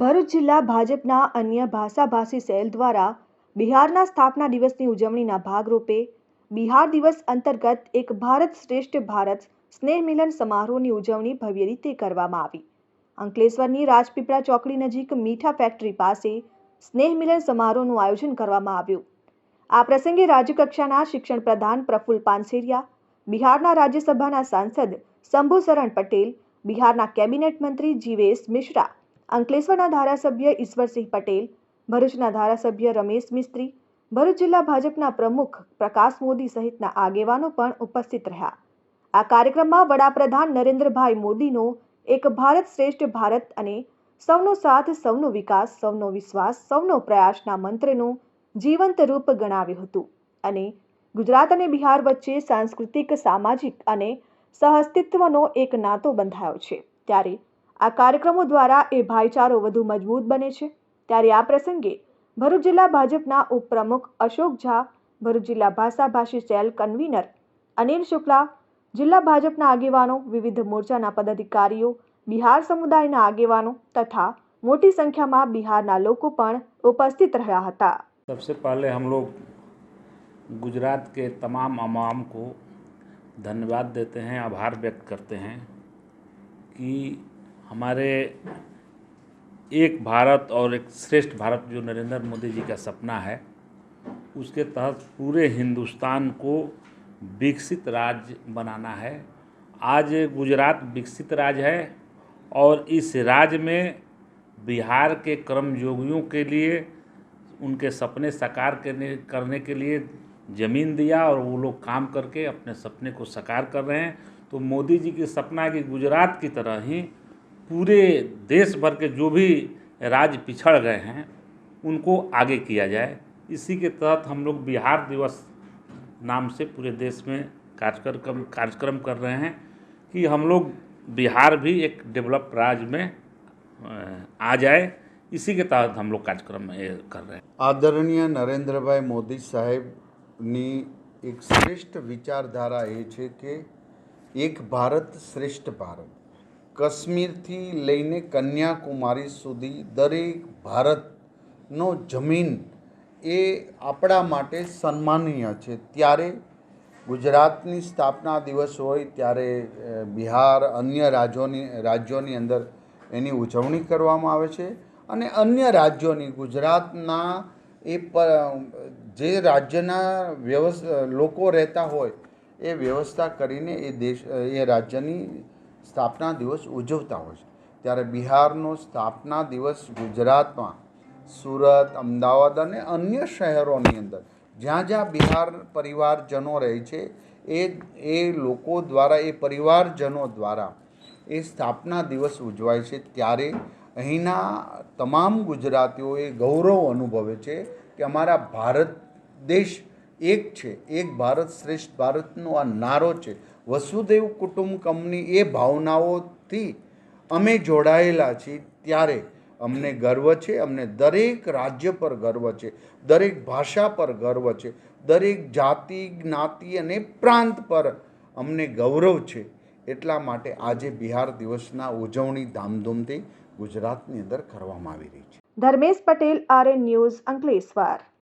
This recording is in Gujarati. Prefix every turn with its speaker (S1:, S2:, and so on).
S1: ભરૂચ જિલ્લા ભાજપના અન્ય ભાષાભાષી સેલ દ્વારા બિહારના સ્થાપના દિવસની ઉજવણીના ભાગરૂપે બિહાર દિવસ અંતર્ગત એક ભારત શ્રેષ્ઠ ભારત સ્નેહ મિલન સમારોહની ઉજવણી ભવ્ય રીતે કરવામાં આવી. અંકલેશ્વરની રાજપીપળા ચોકડી નજીક મીઠા ફેક્ટરી પાસે સ્નેહ મિલન સમારોહનું આયોજન કરવામાં આવ્યું. આ પ્રસંગે રાજ્યકક્ષાના શિક્ષણ પ્રધાન પ્રફુલ્લ પાનસેરિયા, બિહારના રાજ્યસભાના સાંસદ શંભુ શરણ પટેલ, બિહારના કેબિનેટ મંત્રી જીવેશ મિશ્રા અંકલેશ્વરના ધારાસભ્ય ઈશ્વરસિંહ પટેલ, ભરૂચના ધારાસભ્ય રમેશ મિસ્ત્રી, ભરૂચ જિલ્લા ભાજપના પ્રમુખ પ્રકાશ મોદી સહિતના આગેવાનો પણ ઉપસ્થિત રહ્યા. આ કાર્યક્રમમાં વડાપ્રધાન નરેન્દ્રભાઈ મોદીનો એક ભારત શ્રેષ્ઠ ભારત અને સૌનો સાથ, સૌનો વિકાસ, સૌનો વિશ્વાસ, સૌનો પ્રયાસના મંત્રનું જીવંત રૂપ ગણાવ્યું હતું. અને ગુજરાત અને બિહાર વચ્ચે સાંસ્કૃતિક, સામાજિક અને સહઅસ્તિત્વનો એક નાતો બંધાયો છે. ત્યારે આ કાર્યક્રમો દ્વારા એ ભાઈચારો વધુ મજબૂત બને છે ત્યારે આ પ્રસંગે ભરૂચ જિલ્લા ભાજપના ઉપપ્રમુખ અશોક ઝા ભરૂચ જિલ્લા ભાષાભાષી સેલ કન્વીનર અનિલ શુક્લા જિલ્લા ભાજપના આગેવાનો વિવિધ મોરચાના પદાધિકારીઓ બિહાર સમુદાયના આગેવાનો તથા મોટી સંખ્યામાં બિહારના લોકો પણ ઉપસ્થિત રહ્યા હતા
S2: सबसे पहले हम लोग गुजरात के तमाम अवाम को धन्यवाद देते हैं आभार व्यक्त करते हैं कि हमारे एक भारत और एक श्रेष्ठ भारत जो नरेंद्र मोदी जी का सपना है, उसके तहत पूरे हिंदुस्तान को विकसित राज्य बनाना है। आज गुजरात विकसित राज्य है और इस राज्य में बिहार के कर्मयोगियों के लिए, उनके सपने साकार करने करने के लिए ज़मीन दिया और वो लोग काम करके अपने सपने को साकार कर रहे हैं। तो मोदी जी की सपना है कि गुजरात की तरह ही पूरे देश भर के जो भी राज्य पिछड़ गए हैं उनको आगे किया जाए इसी के तहत हम लोग बिहार दिवस नाम से पूरे देश में कार्यक्रम कार्यक्रम कर रहे हैं कि हम लोग बिहार भी एक डेवलप राज्य में अ, आ जाए इसी के तहत हम लोग कार्यक्रम ये कर रहे हैं
S3: આદરણીય નરેન્દ્રભાઈ મોદી સાહેબની એક શ્રેષ્ઠ વિચારધારા એ છે કે એક ભારત શ્રેષ્ઠ ભારત કાશ્મીરથી લઈને કન્યાકુમારી સુધી દરેક ભારતનો જમીન એ આપણા માટે સન્માનીય છે. ત્યારે ગુજરાતની સ્થાપના દિવસ હોય, ત્યારે બિહાર અન્ય રાજ્યોની રાજ્યોની અંદર એની ઉજવણી કરવામાં આવે છે અને અન્ય રાજ્યોની, ગુજરાતના એ પર જે રાજ્યના વ્યવસ, લોકો રહેતા હોય, એ વ્યવસ્થા કરીને એ દેશ, એ રાજ્યની સ્થાપના દિવસ ઉજવતા હોય છે. ત્યારે બિહારનો સ્થાપના દિવસ ગુજરાતમાં સુરત, અમદાવાદ અને અન્ય શહેરોની અંદર જ્યાં જ્યાં બિહાર પરિવારજનો રહે છે, એ એ લોકો દ્વારા, એ પરિવારજનો દ્વારા એ સ્થાપના દિવસ ઉજવાય છે. ત્યારે અહીંના તમામ ગુજરાતીઓએ ગૌરવ અનુભવે છે કે અમારા ભારત દેશ એક છે. એક ભારત શ્રેષ્ઠ ભારતનો આ નારો છે. વસુદેવ કુટુંબકમની એ ભાવનાઓથી અમે જોડાયેલા છીએ ત્યારે અમને ગર્વ છે, અમને દરેક રાજ્ય પર ગર્વ છે, દરેક ભાષા પર ગર્વ છે, દરેક જાતિ, જ્ઞાતિ અને પ્રાંત પર અમને ગૌરવ છે. એટલા માટે આજે બિહાર દિવસના ઉજવણી ધામધૂમથી ગુજરાતની અંદર કરવામાં આવી રહી છે.
S1: Dharmesh Patel, RN news Ankleshwar.